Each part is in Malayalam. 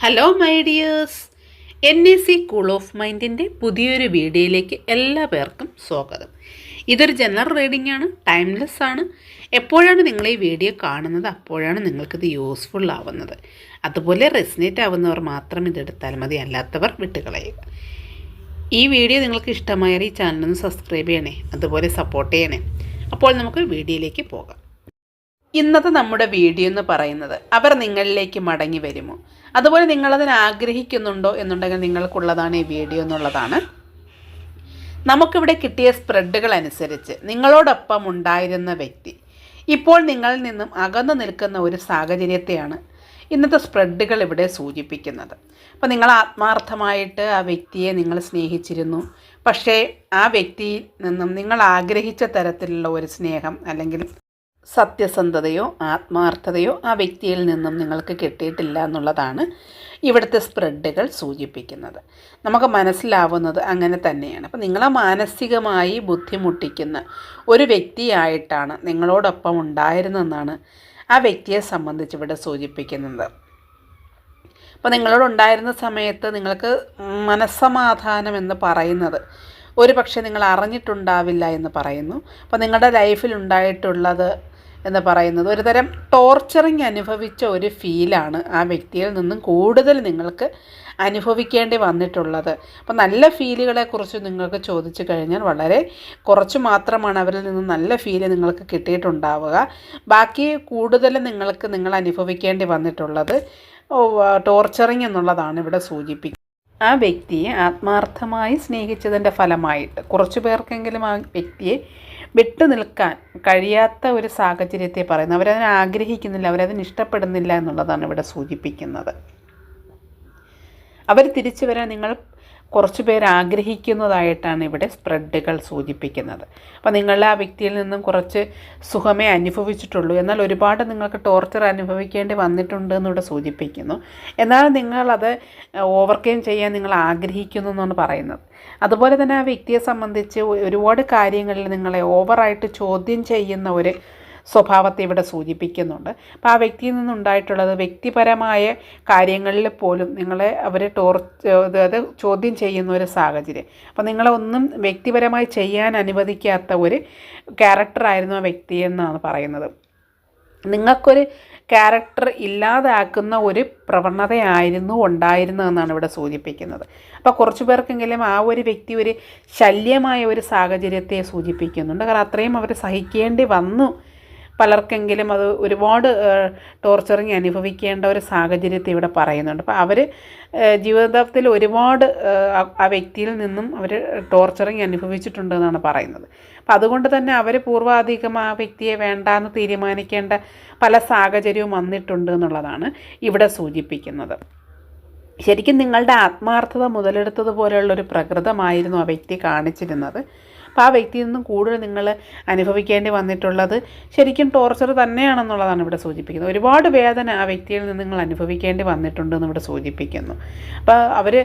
Hello my dears N A C cool of മൈൻഡിന്റെ പുതിയൊരു വീഡിയോയിലേക്ക് എല്ലാ പേർക്കും സ്വാഗതം. ഇതൊരു ജനറൽ റീഡിംഗ് ആണ് ടൈംലെസ് ആണ്. എപ്പോഴാണ് നിങ്ങൾ ഈ വീഡിയോ കാണുന്നത്? അപ്പോഴാണ് നിങ്ങൾക്കിത് യൂസ്ഫുൾ ആവുന്നത്. അതുപോലെ റെസിനേറ്റ് ആവുന്നവർ മാത്രം ഇതെടുത്താൽ മതി അല്ലാത്തവർ വിട്ടുകളയുക. ഈ വീഡിയോ നിങ്ങൾക്ക് ഇഷ്ടമായാൽ ഈ ചാനലൊന്ന് സബ്സ്ക്രൈബ് ചെയ്യണേ അതുപോലെ സപ്പോർട്ട് ചെയ്യണേ. അപ്പോൾ നമുക്ക് വീഡിയോയിലേക്ക് പോകാം. ഇന്നത്തെ നമ്മുടെ വീഡിയോ എന്ന് പറയുന്നത് അവർ നിങ്ങളിലേക്ക് മടങ്ങി വരുമോ? അതുപോലെ നിങ്ങളതിന് ആഗ്രഹിക്കുന്നുണ്ടോ എന്നുണ്ടെങ്കിൽ നിങ്ങൾക്കുള്ളതാണ് ഈ വീഡിയോ എന്നുള്ളതാണ്. നമുക്കിവിടെ കിട്ടിയ സ്പ്രെഡുകൾ അനുസരിച്ച് നിങ്ങളോടൊപ്പം ഉണ്ടായിരുന്ന വ്യക്തി ഇപ്പോൾ നിങ്ങളിൽ നിന്നും അകന്നു നിൽക്കുന്ന ഒരു സാഹചര്യത്തെയാണ് ഇന്നത്തെ സ്പ്രെഡുകൾ ഇവിടെ സൂചിപ്പിക്കുന്നത്. അപ്പോൾ നിങ്ങൾ ആത്മാർത്ഥമായിട്ട് ആ വ്യക്തിയെ നിങ്ങൾ സ്നേഹിച്ചിരുന്നു. പക്ഷേ ആ വ്യക്തിയിൽ നിന്നും നിങ്ങൾ ആഗ്രഹിച്ച തരത്തിലുള്ള ഒരു സ്നേഹം അല്ലെങ്കിൽ സത്യസന്ധതയോ ആത്മാർത്ഥതയോ ആ വ്യക്തിയിൽ നിന്നും നിങ്ങൾക്ക് കിട്ടിയിട്ടില്ല എന്നുള്ളതാണ് ഇവിടുത്തെ സ്പ്രെഡുകൾ സൂചിപ്പിക്കുന്നത്. നമുക്ക് മനസ്സിലാവുന്നത് അങ്ങനെ തന്നെയാണ്. അപ്പോൾ നിങ്ങളെ മാനസികമായി ബുദ്ധിമുട്ടിക്കുന്ന ഒരു വ്യക്തിയായിട്ടാണ് നിങ്ങളോടൊപ്പം ഉണ്ടായിരുന്നെന്നാണ് ആ വ്യക്തിയെ സംബന്ധിച്ച് ഇവിടെ സൂചിപ്പിക്കുന്നത്. അപ്പോൾ നിങ്ങളോടുണ്ടായിരുന്ന സമയത്ത് നിങ്ങൾക്ക് മനസ്സമാധാനം എന്ന് പറയുന്നത് ഒരു പക്ഷേ നിങ്ങൾ അറിഞ്ഞിട്ടുണ്ടാവില്ല എന്ന് പറയുന്നു. അപ്പോൾ നിങ്ങളുടെ ലൈഫിൽ ഉണ്ടായിട്ടുള്ളത് എന്ന് പറയുന്നത്. ഒരു തരം ടോർച്ചറിങ് അനുഭവിച്ച ഒരു ഫീലാണ് ആ വ്യക്തിയിൽ നിന്നും കൂടുതൽ നിങ്ങൾക്ക് അനുഭവിക്കേണ്ടി വന്നിട്ടുള്ളത്. അപ്പം നല്ല ഫീലുകളെക്കുറിച്ച് നിങ്ങൾക്ക് ചോദിച്ചു കഴിഞ്ഞാൽ വളരെ കുറച്ച് മാത്രമാണ് അവരിൽ നിന്ന് നല്ല ഫീൽ നിങ്ങൾക്ക് കിട്ടിയിട്ടുണ്ടാവുക. ബാക്കി കൂടുതൽ നിങ്ങൾക്ക് നിങ്ങൾ അനുഭവിക്കേണ്ടി വന്നിട്ടുള്ളത് ടോർച്ചറിങ് എന്നുള്ളതാണ് ഇവിടെ സൂചിപ്പിക്കുന്നത്. ആ വ്യക്തിയെ ആത്മാർത്ഥമായി സ്നേഹിച്ചതിന്റെ ഫലമായിട്ട് കുറച്ച് പേർക്കെങ്കിലും ആ വ്യക്തിയെ വിട്ടു നിൽക്കാൻ കഴിയാത്ത ഒരു സാഹചര്യത്തെ പറയുന്നു അവരതിനെ ആഗ്രഹിക്കുന്നില്ല അവരതിന് ഇഷ്ടപ്പെടുന്നില്ല എന്നുള്ളതാണ് ഇവിടെ സൂചിപ്പിക്കുന്നത്. അവർ തിരിച്ചു വരാൻ നിങ്ങൾ കുറച്ച് പേർ ആഗ്രഹിക്കുന്നതായിട്ടാണ് ഇവിടെ സ്പ്രെഡുകൾ സൂചിപ്പിക്കുന്നത്. അപ്പോൾ നിങ്ങൾ ആ വ്യക്തിയിൽ നിന്നും കുറച്ച് സുഖമേ അനുഭവിച്ചിട്ടുള്ളൂ. എന്നാൽ ഒരുപാട് നിങ്ങൾക്ക് ടോർച്ചർ അനുഭവിക്കേണ്ടി വന്നിട്ടുണ്ട് എന്നിവിടെ സൂചിപ്പിക്കുന്നു. എന്നാൽ നിങ്ങളത് ഓവർകം ചെയ്യാൻ നിങ്ങൾ ആഗ്രഹിക്കുന്നു എന്നാണ് പറയുന്നത്. അതുപോലെ തന്നെ ആ വ്യക്തിയെ സംബന്ധിച്ച് ഒരുപാട് കാര്യങ്ങളിൽ നിങ്ങളെ ഓവറായിട്ട് ചോദ്യം ചെയ്യുന്ന ഒരു സ്വഭാവത്തെ ഇവിടെ സൂചിപ്പിക്കുന്നുണ്ട്. അപ്പോൾ ആ വ്യക്തിയിൽ നിന്നുണ്ടായിട്ടുള്ളത് വ്യക്തിപരമായ കാര്യങ്ങളിൽ പോലും നിങ്ങളെ അവരെ ടോർ അതായത് ചോദ്യം ചെയ്യുന്ന ഒരു സാഹചര്യം. അപ്പോൾ നിങ്ങളെ ഒന്നും വ്യക്തിപരമായി ചെയ്യാൻ അനുവദിക്കാത്ത ഒരു ക്യാരക്ടറായിരുന്നു ആ വ്യക്തി എന്നാണ് പറയുന്നത്. നിങ്ങൾക്കൊരു ക്യാരക്ടർ ഇല്ലാതാക്കുന്ന ഒരു പ്രവണതയായിരുന്നു ഉണ്ടായിരുന്നതെന്നാണ് ഇവിടെ സൂചിപ്പിക്കുന്നത്. അപ്പോൾ കുറച്ച് പേർക്കെങ്കിലും ആ ഒരു വ്യക്തി ഒരു ശല്യമായ ഒരു സാഹചര്യത്തെ സൂചിപ്പിക്കുന്നുണ്ട്. കാരണം അത്രയും അവർ സഹിക്കേണ്ടി വന്നു പലർക്കെങ്കിലും അത് ഒരുപാട് ടോർച്ചറിങ് അനുഭവിക്കേണ്ട ഒരു സാഹചര്യത്തെ ഇവിടെ പറയുന്നുണ്ട്. അപ്പോൾ അവർ ജീവിതത്തിൽ ഒരുപാട് ആ വ്യക്തിയിൽ നിന്നും അവർ ടോർച്ചറിങ് അനുഭവിച്ചിട്ടുണ്ട് എന്നാണ് പറയുന്നത്. അപ്പം അതുകൊണ്ട് തന്നെ അവർ പൂർവാധികം ആ വ്യക്തിയെ വേണ്ടാന്ന് തീരുമാനിക്കേണ്ട പല സാഹചര്യവും വന്നിട്ടുണ്ട് എന്നുള്ളതാണ് ഇവിടെ സൂചിപ്പിക്കുന്നത്. ശരിക്കും നിങ്ങളുടെ ആത്മാർത്ഥത മുതലെടുത്തതുപോലെയുള്ളൊരു പ്രകൃതമായിരുന്നു ആ വ്യക്തി കാണിച്ചിരുന്നത്. അപ്പോൾ ആ വ്യക്തിയിൽ നിന്നും കൂടുതൽ നിങ്ങൾ അനുഭവിക്കേണ്ടി വന്നിട്ടുള്ളത് ശരിക്കും ടോർച്ചർ തന്നെയാണെന്നുള്ളതാണ് ഇവിടെ സൂചിപ്പിക്കുന്നത്. ഒരുപാട് വേദന ആ വ്യക്തിയിൽ നിന്ന് നിങ്ങൾ അനുഭവിക്കേണ്ടി വന്നിട്ടുണ്ടെന്ന് ഇവിടെ സൂചിപ്പിക്കുന്നു. അപ്പോൾ അവർ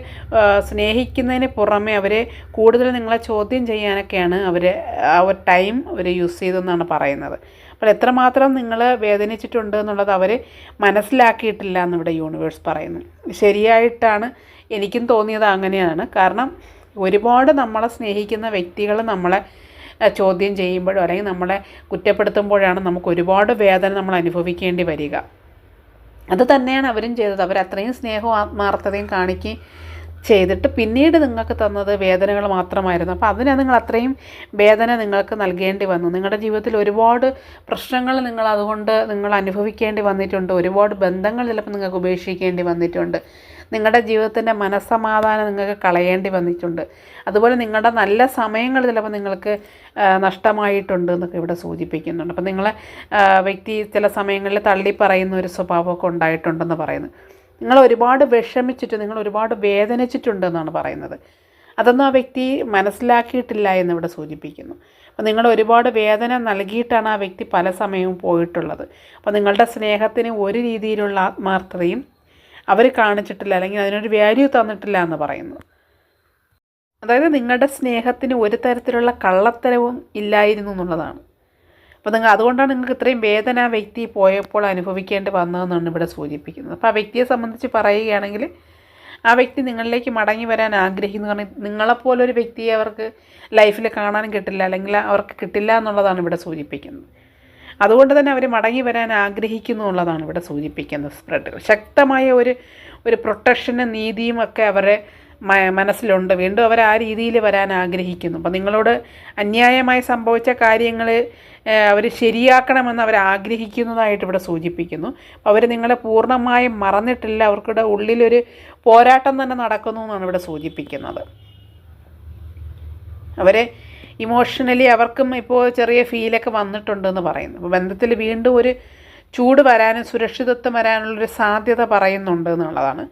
സ്നേഹിക്കുന്നതിന് പുറമെ അവരെ കൂടുതൽ നിങ്ങളെ ചോദ്യം ചെയ്യാനൊക്കെയാണ് അവർ ആ ഒരു ടൈം അവർ യൂസ് ചെയ്തെന്നാണ് പറയുന്നത്. അപ്പോൾ എത്രമാത്രം നിങ്ങൾ വേദനിച്ചിട്ടുണ്ട് എന്നുള്ളത് അവർ മനസ്സിലാക്കിയിട്ടില്ല എന്നിവിടെ യൂണിവേഴ്സ് പറയുന്നു. ശരിയായിട്ടാണ് എനിക്കും തോന്നിയത് അങ്ങനെയാണ്. കാരണം ഒരുപാട് നമ്മളെ സ്നേഹിക്കുന്ന വ്യക്തികൾ നമ്മളെ ചോദ്യം ചെയ്യുമ്പോഴോ അല്ലെങ്കിൽ നമ്മളെ കുറ്റപ്പെടുത്തുമ്പോഴാണ് നമുക്ക് ഒരുപാട് വേദന നമ്മൾ അനുഭവിക്കേണ്ടി വരിക. അത് തന്നെയാണ് അവരും ചെയ്തത്. അവർ അത്രയും സ്നേഹവും ആത്മാർത്ഥതയും കാണിക്കുകയും ചെയ്തിട്ട് പിന്നീട് നിങ്ങൾക്ക് തന്നത് വേദനകൾ മാത്രമായിരുന്നു. അപ്പോൾ അതിനെ നിങ്ങൾ അത്രയും വേദന നിങ്ങൾക്ക് നൽകേണ്ടി വന്നു. നിങ്ങളുടെ ജീവിതത്തിൽ ഒരുപാട് പ്രശ്നങ്ങൾ നിങ്ങൾ അതുകൊണ്ട് നിങ്ങൾ അനുഭവിക്കേണ്ടി വന്നിട്ടുണ്ട്. ഒരുപാട് ബന്ധങ്ങൾ ചിലപ്പോൾ നിങ്ങൾക്ക് ഉപേക്ഷിക്കേണ്ടി വന്നിട്ടുണ്ട്. നിങ്ങളുടെ ജീവിതത്തിന്റെ മനസ്സമാധാനം നിങ്ങൾക്ക് കളയേണ്ടി വന്നിട്ടുണ്ട്. അതുപോലെ നിങ്ങളുടെ നല്ല സമയങ്ങൾ ചിലപ്പോൾ നിങ്ങൾക്ക് നഷ്ടമായിട്ടുണ്ട് എന്നൊക്കെ ഇവിടെ സൂചിപ്പിക്കുന്നുണ്ട്. അപ്പോൾ നിങ്ങളെ വ്യക്തി ചില സമയങ്ങളിൽ തള്ളി പറയുന്ന ഒരു സ്വഭാവമൊക്കെ ഉണ്ടായിട്ടുണ്ടെന്ന് പറയുന്നു. നിങ്ങൾ ഒരുപാട് വിഷമിച്ചിട്ട് നിങ്ങൾ ഒരുപാട് വേദനിച്ചിട്ടുണ്ട് എന്നാണ് പറയുന്നത്. അതൊന്നും ആ വ്യക്തി മനസ്സിലാക്കിയിട്ടില്ല എന്നിവിടെ സൂചിപ്പിക്കുന്നു. അപ്പോൾ നിങ്ങൾ ഒരുപാട് വേദന നൽകിയിട്ടാണ് ആ വ്യക്തി പല സമയവും പോയിട്ടുള്ളത്. അപ്പോൾ നിങ്ങളുടെ സ്നേഹത്തിന് ഒരു രീതിയിലുള്ള ആത്മാർത്ഥതയും അവർ കാണിച്ചിട്ടില്ല അല്ലെങ്കിൽ അതിനൊരു വാല്യൂ തന്നിട്ടില്ല എന്ന് പറയുന്നത്. അതായത് നിങ്ങളുടെ സ്നേഹത്തിന് ഒരു തരത്തിലുള്ള കള്ളത്തരവും ഇല്ലായിരുന്നു എന്നുള്ളതാണ്. അപ്പോൾ നിങ്ങൾ അതുകൊണ്ടാണ് നിങ്ങൾക്ക് ഇത്രയും വേദന ആ വ്യക്തി പോയപ്പോൾ അനുഭവിക്കേണ്ടി വന്നതെന്നാണ് ഇവിടെ സൂചിപ്പിക്കുന്നത്. അപ്പോൾ ആ വ്യക്തിയെ സംബന്ധിച്ച് പറയുകയാണെങ്കിൽ ആ വ്യക്തി നിങ്ങളിലേക്ക് മടങ്ങി വരാൻ ആഗ്രഹിക്കുന്നു. കാരണം നിങ്ങളെപ്പോലൊരു വ്യക്തിയെ അവർക്ക് ലൈഫിൽ കാണാൻ കിട്ടില്ല അല്ലെങ്കിൽ അവർക്ക് കിട്ടില്ല എന്നുള്ളതാണ് ഇവിടെ സൂചിപ്പിക്കുന്നത്. അതുകൊണ്ട് തന്നെ അവർ മടങ്ങി വരാൻ ആഗ്രഹിക്കുന്നു എന്നുള്ളതാണ് ഇവിടെ സൂചിപ്പിക്കുന്നത് സ്പ്രെഡുകൾ ശക്തമായ ഒരു ഒരു പ്രൊട്ടക്ഷനും നീതിയും ഒക്കെ അവരെ മനസ്സിലുണ്ട്. വീണ്ടും അവർ ആ രീതിയിൽ വരാൻ ആഗ്രഹിക്കുന്നു. അപ്പം നിങ്ങളോട് അന്യായമായി സംഭവിച്ച കാര്യങ്ങൾ അവർ ശരിയാക്കണമെന്ന് അവർ ആഗ്രഹിക്കുന്നതായിട്ട് ഇവിടെ സൂചിപ്പിക്കുന്നു. അവർ നിങ്ങളെ പൂർണമായും മറന്നിട്ടില്ല. അവർക്കിടെ ഉള്ളിലൊരു പോരാട്ടം തന്നെ നടക്കുന്നു എന്നാണ് ഇവിടെ സൂചിപ്പിക്കുന്നത്. അവരെ ഇമോഷണലി അവർക്കും ഇപ്പോൾ ചെറിയ ഫീലൊക്കെ വന്നിട്ടുണ്ടെന്ന് പറയുന്നു. അപ്പോൾ ബന്ധത്തിൽ വീണ്ടും ഒരു ചൂട് വരാനും സുരക്ഷിതത്വം വരാനുള്ളൊരു സാധ്യത പറയുന്നുണ്ട് എന്നുള്ളതാണ്.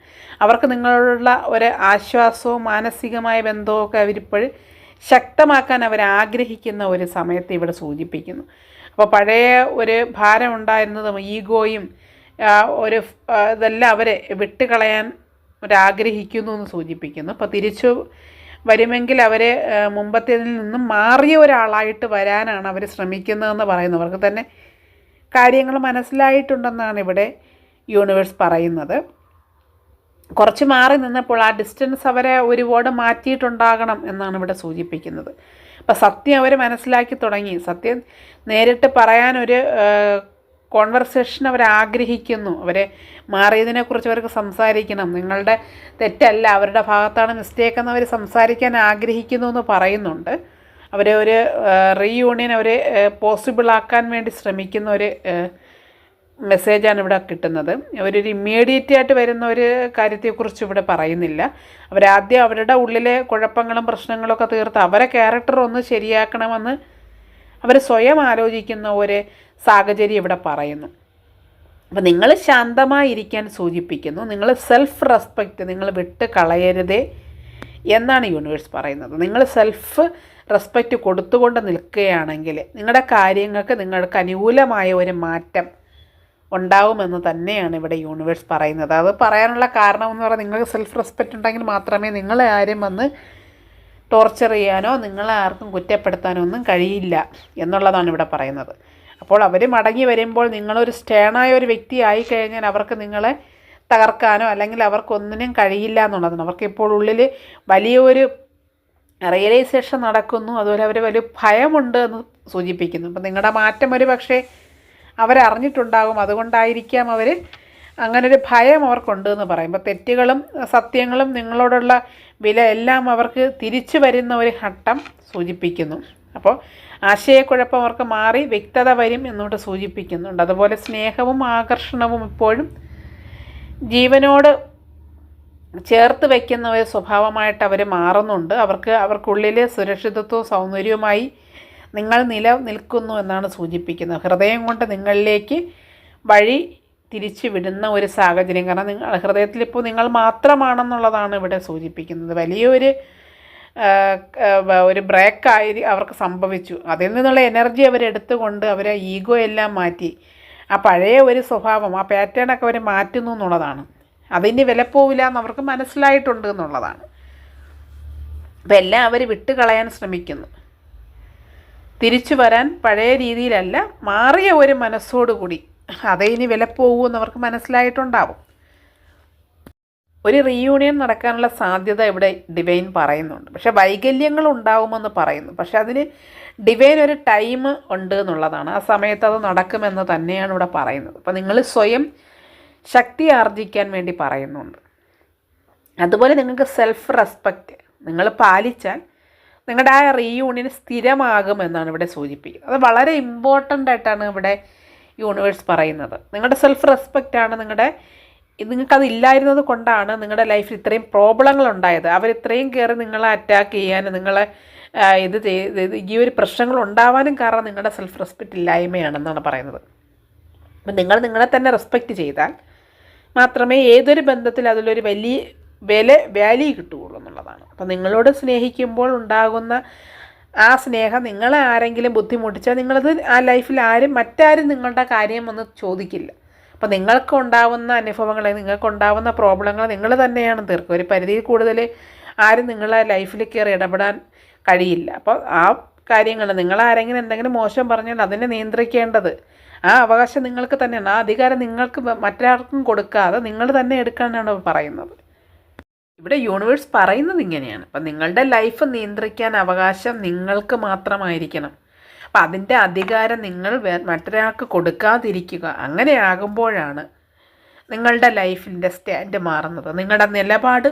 അവർക്ക് നിങ്ങളുള്ള ഒരു ആശ്വാസവും മാനസികമായ ബന്ധവും ഒക്കെ അവരിപ്പോഴും ശക്തമാക്കാൻ അവർ ആഗ്രഹിക്കുന്ന ഒരു സമയത്ത് ഇവിടെ സൂചിപ്പിക്കുന്നു. അപ്പോൾ പഴയ ഒരു ഭാരം ഉണ്ടായിരുന്നതും ഈഗോയും ഒരു ഇതെല്ലാം അവരെ വിട്ടുകളയാൻ ഒരാഗ്രഹിക്കുന്നു എന്ന് സൂചിപ്പിക്കുന്നു. അപ്പോൾ തിരിച്ചു വരുമെങ്കിൽ അവരെ മുമ്പത്തേതിൽ നിന്നും മാറിയ ഒരാളായിട്ട് വരാനാണ് അവർ ശ്രമിക്കുന്നതെന്ന് പറയുന്നവർക്ക് തന്നെ കാര്യങ്ങൾ മനസ്സിലായിട്ടുണ്ടെന്നാണ് ഇവിടെ യൂണിവേഴ്സ് പറയുന്നത്. കുറച്ച് മാറി നിന്നപ്പോൾ ആ ഡിസ്റ്റൻസ് അവരെ ഒരുപാട് മാറ്റിയിട്ടുണ്ടാകണം എന്നാണ് ഇവിടെ സൂചിപ്പിക്കുന്നത്. അപ്പം സത്യം അവർ മനസ്സിലാക്കി തുടങ്ങി. സത്യം നേരിട്ട് പറയാനൊരു കോൺവെർസേഷൻ അവർ ആഗ്രഹിക്കുന്നു അവരെ മാറിയതിനെക്കുറിച്ച് അവർക്ക് സംസാരിക്കണം. നിങ്ങളുടെ തെറ്റല്ല അവരുടെ ഭാഗത്താണ് മിസ്റ്റേക്ക് എന്ന് അവർ സംസാരിക്കാൻ ആഗ്രഹിക്കുന്നു എന്ന് പറയുന്നുണ്ട്. അവരെ ഒരു റീയൂണിയൻ അവർ പോസിബിളാക്കാൻ വേണ്ടി ശ്രമിക്കുന്ന ഒരു മെസ്സേജാണ് ഇവിടെ കിട്ടുന്നത്. അവരൊരു ഇമ്മീഡിയറ്റ് ആയിട്ട് വരുന്ന ഒരു കാര്യത്തെക്കുറിച്ച് ഇവിടെ പറയുന്നില്ല. അവരാദ്യം അവരുടെ ഉള്ളിലെ കുഴപ്പങ്ങളും പ്രശ്നങ്ങളൊക്കെ തീർത്ത് അവരെ ക്യാരക്ടർ ഒന്ന് ശരിയാക്കണമെന്ന് അവർ സ്വയം ആലോചിക്കുന്ന ഒരു സാഹചര്യം ഇവിടെ പറയുന്നു. അപ്പം നിങ്ങൾ ശാന്തമായിരിക്കാൻ സൂചിപ്പിക്കുന്നു. നിങ്ങൾ സെൽഫ് റെസ്പെക്റ്റ് നിങ്ങൾ വിട്ട് കളയരുതേ എന്നാണ് യൂണിവേഴ്സ് പറയുന്നത്. നിങ്ങൾ സെൽഫ് റെസ്പെക്റ്റ് കൊടുത്തുകൊണ്ട് നിൽക്കുകയാണെങ്കിൽ നിങ്ങളുടെ കാര്യങ്ങൾക്ക് നിങ്ങൾക്ക് അനുകൂലമായ ഒരു മാറ്റം ഉണ്ടാവുമെന്ന് തന്നെയാണ് ഇവിടെ യൂണിവേഴ്സ് പറയുന്നത്. അത് പറയാനുള്ള കാരണം എന്ന് പറഞ്ഞാൽ നിങ്ങൾക്ക് സെൽഫ് റെസ്പെക്റ്റ് ഉണ്ടെങ്കിൽ മാത്രമേ നിങ്ങളെ ആരും വന്ന് ടോർച്ചർ ചെയ്യാനോ നിങ്ങളെ ആർക്കും കുറ്റപ്പെടുത്താനോ ഒന്നും കഴിയില്ല എന്നുള്ളതാണ് ഇവിടെ പറയുന്നത്. അപ്പോൾ അവർ മടങ്ങി വരുമ്പോൾ നിങ്ങളൊരു സ്റ്റേണായ ഒരു വ്യക്തി ആയി കഴിഞ്ഞാൽ അവർക്ക് നിങ്ങളെ തകർക്കാനോ അല്ലെങ്കിൽ അവർക്കൊന്നിനും കഴിയില്ല എന്നുള്ളതാണ്. അവർക്കിപ്പോൾ ഉള്ളിൽ വലിയൊരു റിയലൈസേഷൻ നടക്കുന്നു. അതുപോലെ അവർ വലിയ ഭയമുണ്ട് എന്ന് സൂചിപ്പിക്കുന്നു. അപ്പം നിങ്ങളുടെ മാറ്റം ഒരു പക്ഷേ അവരറിഞ്ഞിട്ടുണ്ടാകും. അതുകൊണ്ടായിരിക്കാം അവർ അങ്ങനൊരു ഭയം അവർക്കുണ്ട് എന്ന് പറയും തെറ്റുകളും സത്യങ്ങളും നിങ്ങളോടുള്ള വില എല്ലാം അവർക്ക് തിരിച്ചു വരുന്ന ഒരു ഘട്ടം സൂചിപ്പിക്കുന്നു. അപ്പോൾ ആശയക്കുഴപ്പം അവർക്ക് മാറി വ്യക്തത വരും എന്നോട്ട് സൂചിപ്പിക്കുന്നുണ്ട്. അതുപോലെ സ്നേഹവും ആകർഷണവും ഇപ്പോഴും ജീവനോട് ചേർത്ത് വയ്ക്കുന്ന ഒരു സ്വഭാവമായിട്ട് അവർ മാറുന്നുണ്ട്. അവർക്ക് അവർക്കുള്ളിൽ സുരക്ഷിതത്വവും സൗന്ദര്യവുമായി നിങ്ങൾ നിലനിൽക്കുന്നു എന്നാണ് സൂചിപ്പിക്കുന്നത്. ഹൃദയം കൊണ്ട് നിങ്ങളിലേക്ക് വഴി തിരിച്ചു വിടുന്ന ഒരു സാഹചര്യം. കാരണം നിങ്ങൾ ഹൃദയത്തിൽ ഇപ്പോൾ നിങ്ങൾ മാത്രമാണെന്നുള്ളതാണ് ഇവിടെ സൂചിപ്പിക്കുന്നത്. വലിയൊരു ഒരു ബ്രേക്കായി അവർക്ക് സംഭവിച്ചു. അതിൽ നിന്നുള്ള എനർജി അവരെടുത്തുകൊണ്ട് അവരെ ഈഗോ എല്ലാം മാറ്റി. ആ പഴയ ഒരു സ്വഭാവം ആ പാറ്റേണൊക്കെ അവർ മാറ്റുന്നു എന്നുള്ളതാണ്. അതിന് വിലപ്പോവില്ല എന്ന് അവർക്ക് മനസ്സിലായിട്ടുണ്ട് എന്നുള്ളതാണ്. അപ്പം എല്ലാം അവർ വിട്ടുകളയാൻ ശ്രമിക്കുന്നു. തിരിച്ചു വരാൻ പഴയ രീതിയിലല്ല മാറിയ ഒരു മനസ്സോടുകൂടി. അതേ ഇനി വില പോകുമെന്ന് അവർക്ക് മനസ്സിലായിട്ടുണ്ടാവും. ഒരു റീയൂണിയൻ നടക്കാനുള്ള സാധ്യത ഇവിടെ ഡിവൈൻ പറയുന്നുണ്ട്. പക്ഷേ വൈകല്യങ്ങൾ ഉണ്ടാവുമെന്ന് പറയുന്നു. പക്ഷേ അതിന് ഡിവൈൻ ഒരു ടൈം ഉണ്ട് എന്നുള്ളതാണ്. ആ സമയത്ത് അത് നടക്കുമെന്ന് തന്നെയാണ് ഇവിടെ പറയുന്നത്. അപ്പം നിങ്ങൾ സ്വയം ശക്തി ആർജിക്കാൻ വേണ്ടി പറയുന്നുണ്ട്. അതുപോലെ നിങ്ങൾക്ക് സെൽഫ് റെസ്പെക്റ്റ് നിങ്ങൾ പാലിച്ചാൽ നിങ്ങളുടെ ആ റീയൂണിയൻ സ്ഥിരമാകുമെന്നാണ് ഇവിടെ സൂചിപ്പിക്കുന്നത്. അത് വളരെ ഇമ്പോർട്ടന്റ് ആയിട്ടാണ് ഇവിടെ യൂണിവേഴ്സ് പറയുന്നത്. നിങ്ങളുടെ സെൽഫ് റെസ്പെക്റ്റാണ് നിങ്ങളുടെ ഇത് നിങ്ങൾക്കത് ഇല്ലായിരുന്നത് കൊണ്ടാണ് നിങ്ങളുടെ ലൈഫിൽ ഇത്രയും പ്രോബ്ലങ്ങൾ ഉണ്ടായത് അവർ ഇത്രയും കയറി നിങ്ങളെ അറ്റാക്ക് ചെയ്യാൻ നിങ്ങളെ ഇത് ചെയ്ത് ഈ ഒരു പ്രശ്നങ്ങൾ ഉണ്ടാവാനും കാരണം നിങ്ങളുടെ സെൽഫ് റെസ്പെക്റ്റ് ഇല്ലായ്മയാണെന്നാണ് പറയുന്നത്. അപ്പം നിങ്ങൾ നിങ്ങളെ തന്നെ റെസ്പെക്റ്റ് ചെയ്താൽ മാത്രമേ ഏതൊരു ബന്ധത്തിൽ അതിലൊരു വലിയ വില വാല്യൂ കിട്ടുകയുള്ളൂ എന്നുള്ളതാണ്. അപ്പം നിങ്ങളോട് സ്നേഹിക്കുമ്പോൾ ഉണ്ടാകുന്ന ആ സ്നേഹം നിങ്ങളെ ആരെങ്കിലും ബുദ്ധിമുട്ടിച്ചാൽ നിങ്ങളത് ആ ലൈഫിൽ ആരും മറ്റാരും നിങ്ങളുടെ കാര്യം ഒന്ന് ചോദിക്കില്ല. അപ്പോൾ നിങ്ങൾക്ക് ഉണ്ടാവുന്ന അനുഭവങ്ങൾ നിങ്ങൾക്ക് ഉണ്ടാവുന്ന പ്രോബ്ലങ്ങൾ നിങ്ങൾ തന്നെയാണ് തീർക്കുക. ഒരു പരിധിയിൽ കൂടുതൽ ആരും നിങ്ങളെ ലൈഫിൽ കയറി ഇടപെടാൻ കഴിയില്ല. അപ്പോൾ ആ കാര്യങ്ങൾ നിങ്ങൾ ആരെങ്കിലും എന്തെങ്കിലും മോശം പറഞ്ഞാൽ അതിനെ നിയന്ത്രിക്കേണ്ടത് ആ അവകാശം നിങ്ങൾക്ക് തന്നെയാണ്. ആ അധികാരം നിങ്ങൾക്ക് മറ്റാർക്കും കൊടുക്കാതെ നിങ്ങൾ തന്നെ എടുക്കാനാണ് പറയുന്നത്. ഇവിടെ യൂണിവേഴ്സ് പറയുന്നത് ഇങ്ങനെയാണ്. അപ്പം നിങ്ങളുടെ ലൈഫ് നിയന്ത്രിക്കാൻ അവകാശം നിങ്ങൾക്ക് മാത്രമായിരിക്കണം. അപ്പം അതിന്റെ അധികാരം നിങ്ങൾ മറ്റൊരാൾക്ക് കൊടുക്കാതിരിക്കുക അങ്ങനെ ആകുമ്പോഴാണ് നിങ്ങളുടെ ലൈഫിന്റെ സ്റ്റാൻഡ് മാറുന്നത്. നിങ്ങളുടെ നിലപാട്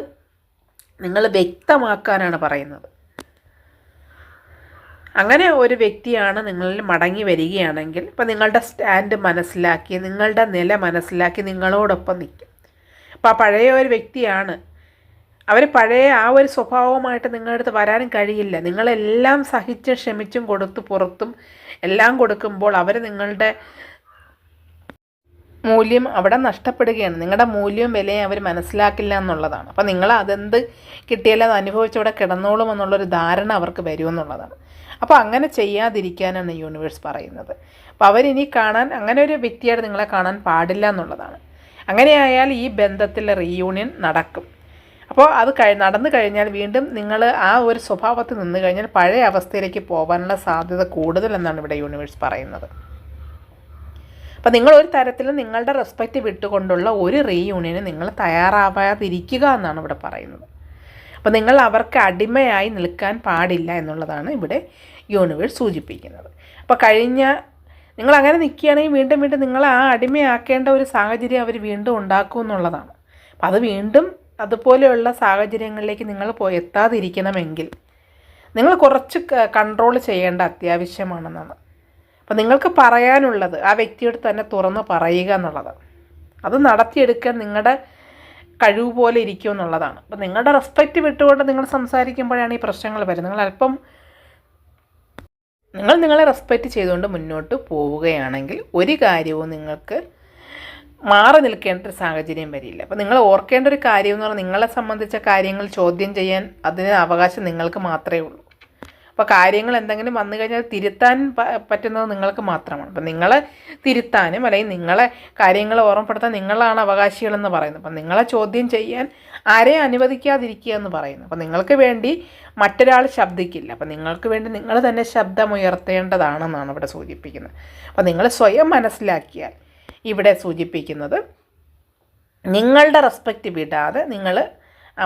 നിങ്ങൾ വ്യക്തമാക്കാനാണ് പറയുന്നത്. അങ്ങനെ ഒരു വ്യക്തിയാണ് നിങ്ങളിൽ മടങ്ങി വരികയാണെങ്കിൽ ഇപ്പം നിങ്ങളുടെ സ്റ്റാൻഡ് മനസ്സിലാക്കി നിങ്ങളുടെ നില മനസ്സിലാക്കി നിങ്ങളോടൊപ്പം നിൽക്കും അപ്പോൾ പഴയ ഒരു വ്യക്തിയാണ് അവർ പഴയ ആ ഒരു സ്വഭാവമായിട്ട് നിങ്ങളുടെ അടുത്ത് വരാനും കഴിയില്ല. നിങ്ങളെല്ലാം സഹിച്ചും ക്ഷമിച്ചും കൊടുത്തു പുറത്തും എല്ലാം കൊടുക്കുമ്പോൾ അവർ നിങ്ങളുടെ മൂല്യം അവിടെ നഷ്ടപ്പെടുകയാണ്. നിങ്ങളുടെ മൂല്യവും വിലയും അവർ മനസ്സിലാക്കില്ല എന്നുള്ളതാണ്. അപ്പോൾ നിങ്ങൾ അതെന്ത് കിട്ടിയാലും അത് അനുഭവിച്ചവിടെ കിടന്നോളും എന്നുള്ളൊരു ധാരണ അവർക്ക് വരുമെന്നുള്ളതാണ് അപ്പോൾ അങ്ങനെ ചെയ്യാതിരിക്കാനാണ് യൂണിവേഴ്സ് പറയുന്നത്. അപ്പോൾ അവരിനി കാണാൻ അങ്ങനെ ഒരു വ്യക്തിയായിട്ട് നിങ്ങളെ കാണാൻ പാടില്ല എന്നുള്ളതാണ്. അങ്ങനെയായാൽ ഈ ബന്ധത്തിലെ റീയൂണിയൻ നടക്കും. അപ്പോൾ അത് കഴി നടന്നു കഴിഞ്ഞാൽ വീണ്ടും നിങ്ങൾ ആ ഒരു സ്വഭാവത്തിൽ നിന്ന് കഴിഞ്ഞാൽ പഴയ അവസ്ഥയിലേക്ക് പോകാനുള്ള സാധ്യത കൂടുതലെന്നാണ് ഇവിടെ യൂണിവേഴ്സ് പറയുന്നത്. അപ്പം നിങ്ങൾ ഒരു തരത്തിലും നിങ്ങളുടെ റെസ്പെക്റ്റ് വിട്ടുകൊണ്ടുള്ള ഒരു റീയൂണിയന് നിങ്ങൾ തയ്യാറാവാതിരിക്കുക എന്നാണ് ഇവിടെ പറയുന്നത്. അപ്പം നിങ്ങൾ അവർക്ക് അടിമയായി നിൽക്കാൻ പാടില്ല എന്നുള്ളതാണ് ഇവിടെ യൂണിവേഴ്സ് സൂചിപ്പിക്കുന്നത്. അപ്പോൾ കഴിഞ്ഞ നിങ്ങൾ അങ്ങനെ നിൽക്കുകയാണെങ്കിൽ വീണ്ടും വീണ്ടും നിങ്ങൾ ആ അടിമയാക്കേണ്ട ഒരു സാഹചര്യം അവർ വീണ്ടും ഉണ്ടാക്കും എന്നുള്ളതാണ്. അപ്പോൾ അത് വീണ്ടും അതുപോലെയുള്ള സാഹചര്യങ്ങളിലേക്ക് നിങ്ങൾ പോയി എത്താതിരിക്കണമെങ്കിൽ നിങ്ങൾ കുറച്ച് കൺട്രോൾ ചെയ്യേണ്ട അത്യാവശ്യമാണെന്നാണ്. അപ്പം നിങ്ങൾക്ക് പറയാനുള്ളത് ആ വ്യക്തിയോട് തന്നെ തുറന്ന് പറയുക എന്നുള്ളത്. അത് നടത്തിയെടുക്കാൻ നിങ്ങളുടെ കഴിവ് പോലെ ഇരിക്കും എന്നുള്ളതാണ്. അപ്പം നിങ്ങളുടെ റെസ്പെക്റ്റ് വിട്ടുകൊണ്ട് നിങ്ങൾ സംസാരിക്കുമ്പോഴാണ് ഈ പ്രശ്നങ്ങൾ വരുന്നത്. നിങ്ങൾ അല്പം നിങ്ങൾ നിങ്ങളെ റെസ്പെക്റ്റ് ചെയ്തുകൊണ്ട് മുന്നോട്ട് പോവുകയാണെങ്കിൽ ഒരു കാര്യവും നിങ്ങൾക്ക് മാറി നിൽക്കേണ്ട ഒരു സാഹചര്യം വരില്ല. അപ്പോൾ നിങ്ങൾ ഓർക്കേണ്ട ഒരു കാര്യം എന്ന് പറഞ്ഞാൽ നിങ്ങളെ സംബന്ധിച്ച കാര്യങ്ങൾ ചോദ്യം ചെയ്യാൻ അതിന് അവകാശം നിങ്ങൾക്ക് മാത്രമേ ഉള്ളൂ. അപ്പോൾ കാര്യങ്ങൾ എന്തെങ്കിലും വന്നു കഴിഞ്ഞാൽ തിരുത്താൻ പറ്റുന്നത് നിങ്ങൾക്ക് മാത്രമാണ്. അപ്പം നിങ്ങളെ തിരുത്താനും അല്ലെങ്കിൽ നിങ്ങളെ കാര്യങ്ങൾ ഓർമ്മപ്പെടുത്താൻ നിങ്ങളാണ് അവകാശികളെന്ന് പറയുന്നത്. അപ്പം നിങ്ങളെ ചോദ്യം ചെയ്യാൻ ആരെയും അനുവദിക്കാതിരിക്കുക എന്ന് പറയുന്നു അപ്പം നിങ്ങൾക്ക് വേണ്ടി മറ്റൊരാൾ ശബ്ദിക്കില്ല. അപ്പം നിങ്ങൾക്ക് വേണ്ടി നിങ്ങൾ തന്നെ ശബ്ദമുയർത്തേണ്ടതാണെന്നാണ് ഇവിടെ സൂചിപ്പിക്കുന്നത്. അപ്പം നിങ്ങൾ സ്വയം മനസ്സിലാക്കിയാൽ ഇവിടെ സൂചിപ്പിക്കുന്നത് നിങ്ങളുടെ റെസ്പെക്റ്റ് വിടാതെ നിങ്ങൾ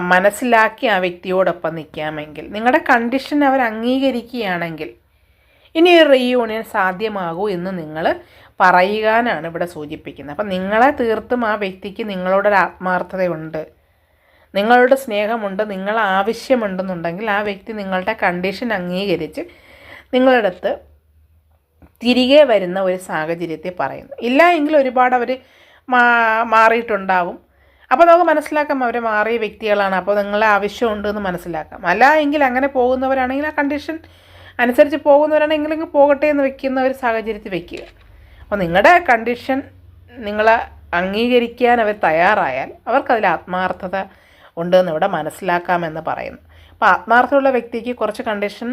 മനസ്സിലാക്കി ആ വ്യക്തിയോടൊപ്പം നിൽക്കാമെങ്കിൽ നിങ്ങളുടെ കണ്ടീഷൻ അവർ അംഗീകരിക്കുകയാണെങ്കിൽ ഇനി ഒരു റീയൂണിയൻ സാധ്യമാകൂ എന്ന് നിങ്ങൾ പറയുവാനാണ് ഇവിടെ സൂചിപ്പിക്കുന്നത്. അപ്പം നിങ്ങളെ തീർത്തും ആ വ്യക്തിക്ക് നിങ്ങളോടൊരു ആത്മാർത്ഥതയുണ്ട്. നിങ്ങളുടെ സ്നേഹമുണ്ട് നിങ്ങൾ ആവശ്യമുണ്ടെന്നുണ്ടെങ്കിൽ ആ വ്യക്തി നിങ്ങളുടെ കണ്ടീഷൻ അംഗീകരിച്ച് നിങ്ങളുടെ അടുത്ത് തിരികെ വരുന്ന ഒരു സാഹചര്യത്തെ പറയുന്നു. ഇല്ല എങ്കിൽ ഒരുപാട് അവർ മാറിയിട്ടുണ്ടാവും. അപ്പോൾ നമുക്ക് മനസ്സിലാക്കാം അവർ മാറിയ വ്യക്തികളാണ്. അപ്പോൾ നിങ്ങളെ ആവശ്യമുണ്ട് എന്ന് മനസ്സിലാക്കാം. അല്ല എങ്കിൽ അങ്ങനെ പോകുന്നവരാണെങ്കിൽ ആ കണ്ടീഷൻ അനുസരിച്ച് പോകുന്നവരാണെങ്കിൽ ഇങ്ങ് പോകട്ടെ എന്ന് വെക്കുന്ന ഒരു സാഹചര്യത്തിൽ വെക്കുക. അപ്പോൾ നിങ്ങളുടെ കണ്ടീഷൻ നിങ്ങളെ അംഗീകരിക്കാൻ അവർ തയ്യാറായാൽ അവർക്കതിൽ ആത്മാർത്ഥത ഉണ്ടെന്ന് ഇവിടെ മനസ്സിലാക്കാമെന്ന് പറയുന്നു. അപ്പോൾ ആത്മാർത്ഥമുള്ള വ്യക്തിക്ക് കുറച്ച് കണ്ടീഷൻ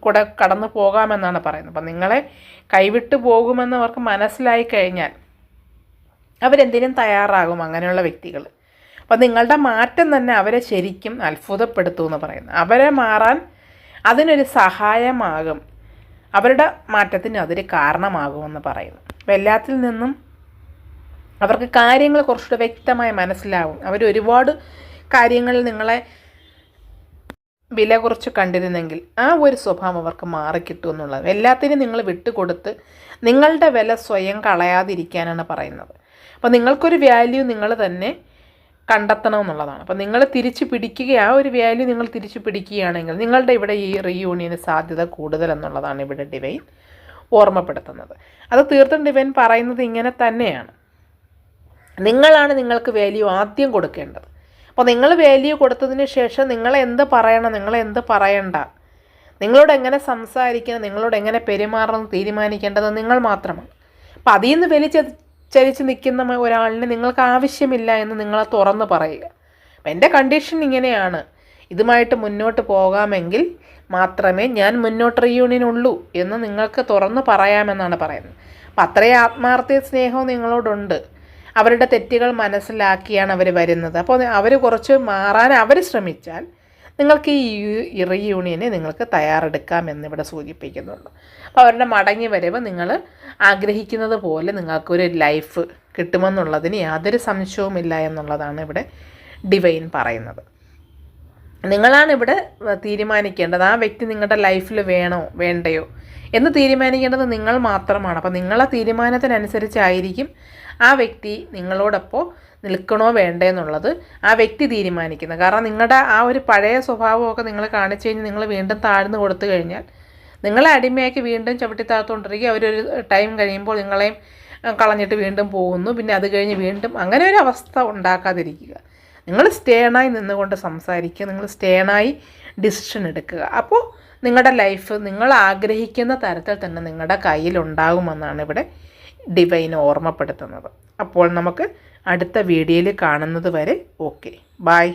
കൂടെ കടന്നു പോകാമെന്നാണ് പറയുന്നത്. അപ്പം നിങ്ങളെ കൈവിട്ട് പോകുമെന്ന് അവർക്ക് മനസ്സിലായി കഴിഞ്ഞാൽ അവരെന്തിനും തയ്യാറാകും അങ്ങനെയുള്ള വ്യക്തികൾ. അപ്പം നിങ്ങളുടെ മാറ്റം തന്നെ അവരെ ശരിക്കും അത്ഭുതപ്പെടുത്തും എന്ന് പറയുന്നു അവരെ മാറാൻ അതിനൊരു സഹായമാകും. അവരുടെ മാറ്റത്തിന് അതൊരു കാരണമാകുമെന്ന് പറയുന്നു. അപ്പം എല്ലാത്തിൽ നിന്നും അവർക്ക് കാര്യങ്ങൾ കുറച്ചുകൂടെ വ്യക്തമായി മനസ്സിലാവും. അവർ ഒരുപാട് കാര്യങ്ങളിൽ നിങ്ങളെ വില കുറച്ച് കണ്ടിരുന്നെങ്കിൽ ആ ഒരു സ്വഭാവം അവർക്ക് മാറിക്കിട്ടും എന്നുള്ളത്. എല്ലാത്തിനും നിങ്ങൾ വിട്ടുകൊടുത്ത് നിങ്ങളുടെ വില സ്വയം കളയാതിരിക്കാനാണ് പറയുന്നത്. അപ്പോൾ നിങ്ങൾക്കൊരു വാല്യൂ നിങ്ങൾ തന്നെ കണ്ടെത്തണം എന്നുള്ളതാണ്. അപ്പോൾ നിങ്ങൾ തിരിച്ചു പിടിക്കുക ആ ഒരു വാല്യൂ നിങ്ങൾ തിരിച്ചു പിടിക്കുകയാണെങ്കിൽ നിങ്ങളുടെ ഇവിടെ ഈ റീയൂണിയന് സാധ്യത കൂടുതൽ എന്നുള്ളതാണ് ഇവിടെ ഡിവൈൻ ഓർമ്മപ്പെടുത്തുന്നത്. അത് തീർത്തും ഡിവൈൻ പറയുന്നത് ഇങ്ങനെ തന്നെയാണ്. നിങ്ങളാണ് നിങ്ങൾക്ക് വാല്യൂ ആദ്യം കൊടുക്കേണ്ടത്. അപ്പോൾ നിങ്ങൾ വാല്യൂ കൊടുത്തതിന് ശേഷം നിങ്ങൾ എന്ത് പറയണം നിങ്ങൾ എന്ത് പറയണ്ട. നിങ്ങളോട് എങ്ങനെ സംസാരിക്കണം നിങ്ങളോട് എങ്ങനെ പെരുമാറണം തീരുമാനിക്കേണ്ടത് നിങ്ങൾ മാത്രമാണ്. അപ്പോൾ അതിൽ നിന്ന് വലിയ ചരിച്ച് നിൽക്കുന്ന ഒരാളിന് നിങ്ങൾക്ക് ആവശ്യമില്ല എന്ന് നിങ്ങൾ തുറന്ന് പറയുക. അപ്പം എന്റെ കണ്ടീഷൻ ഇങ്ങനെയാണ്. ഇതുമായിട്ട് മുന്നോട്ട് പോകാമെങ്കിൽ മാത്രമേ ഞാൻ മുന്നോട്ട് റിയൂണിയൻ ഉള്ളൂ എന്ന് നിങ്ങൾക്ക് തുറന്ന് പറയാമെന്നാണ് പറയുന്നത്. അപ്പം അത്രയും ആത്മാർത്ഥ സ്നേഹവും നിങ്ങളോടുണ്ട്. അവരുടെ തെറ്റുകൾ മനസ്സിലാക്കിയാണ് അവർ വരുന്നത്. അപ്പോൾ അവർ കുറച്ച് മാറാൻ അവർ ശ്രമിച്ചാൽ നിങ്ങൾക്ക് ഈ റീയൂണിയനെ നിങ്ങൾക്ക് തയ്യാറെടുക്കാം എന്നിവിടെ സൂചിപ്പിക്കുന്നുള്ളൂ അപ്പോൾ അവരുടെ മടങ്ങി വരവ് നിങ്ങൾ ആഗ്രഹിക്കുന്നത് പോലെ നിങ്ങൾക്കൊരു ലൈഫ് കിട്ടുമെന്നുള്ളതിന് യാതൊരു സംശയവുമില്ല എന്നുള്ളതാണ് ഇവിടെ ഡിവൈൻ പറയുന്നത്. നിങ്ങളാണ് ഇവിടെ തീരുമാനിക്കേണ്ടത്. ആ വ്യക്തി നിങ്ങളുടെ ലൈഫിൽ വേണോ വേണ്ടയോ എന്ന് തീരുമാനിക്കേണ്ടത് നിങ്ങൾ മാത്രമാണ്. അപ്പോൾ നിങ്ങളെ തീരുമാനത്തിനനുസരിച്ചായിരിക്കും ആ വ്യക്തി നിങ്ങളോടൊപ്പം നിൽക്കണോ വേണ്ടേ എന്നുള്ളത് ആ വ്യക്തി തീരുമാനിക്കുന്നത് കാരണം നിങ്ങളുടെ ആ ഒരു പഴയ സ്വഭാവമൊക്കെ നിങ്ങൾ കാണിച്ചു കഴിഞ്ഞ് നിങ്ങൾ വീണ്ടും താഴ്ന്നു കൊടുത്തു കഴിഞ്ഞാൽ നിങ്ങളെ അടിമയാക്കി വീണ്ടും ചവിട്ടി താഴ്ത്തുകൊണ്ടിരിക്കുക അവരൊരു ടൈം കഴിയുമ്പോൾ നിങ്ങളെയും കളഞ്ഞിട്ട് വീണ്ടും പോകുന്നു. പിന്നെ അത് കഴിഞ്ഞ് വീണ്ടും അങ്ങനെ ഒരു അവസ്ഥ ഉണ്ടാക്കാതിരിക്കുക. നിങ്ങൾ സ്റ്റേണായി നിന്നുകൊണ്ട് സംസാരിക്കുക. നിങ്ങൾ സ്റ്റേണായി ഡിസിഷൻ എടുക്കുക. അപ്പോൾ നിങ്ങളുടെ ലൈഫ് നിങ്ങൾ ആഗ്രഹിക്കുന്ന തരത്തിൽ തന്നെ നിങ്ങളുടെ കയ്യിലുണ്ടാകുമെന്നാണ് ഇവിടെ ഡിവൈൻ ഓർമ്മപ്പെടുത്തുന്നത്. അപ്പോൾ നമുക്ക് അടുത്ത വീഡിയോയിൽ കാണുന്നത് വരെ ഓക്കെ. ബായ്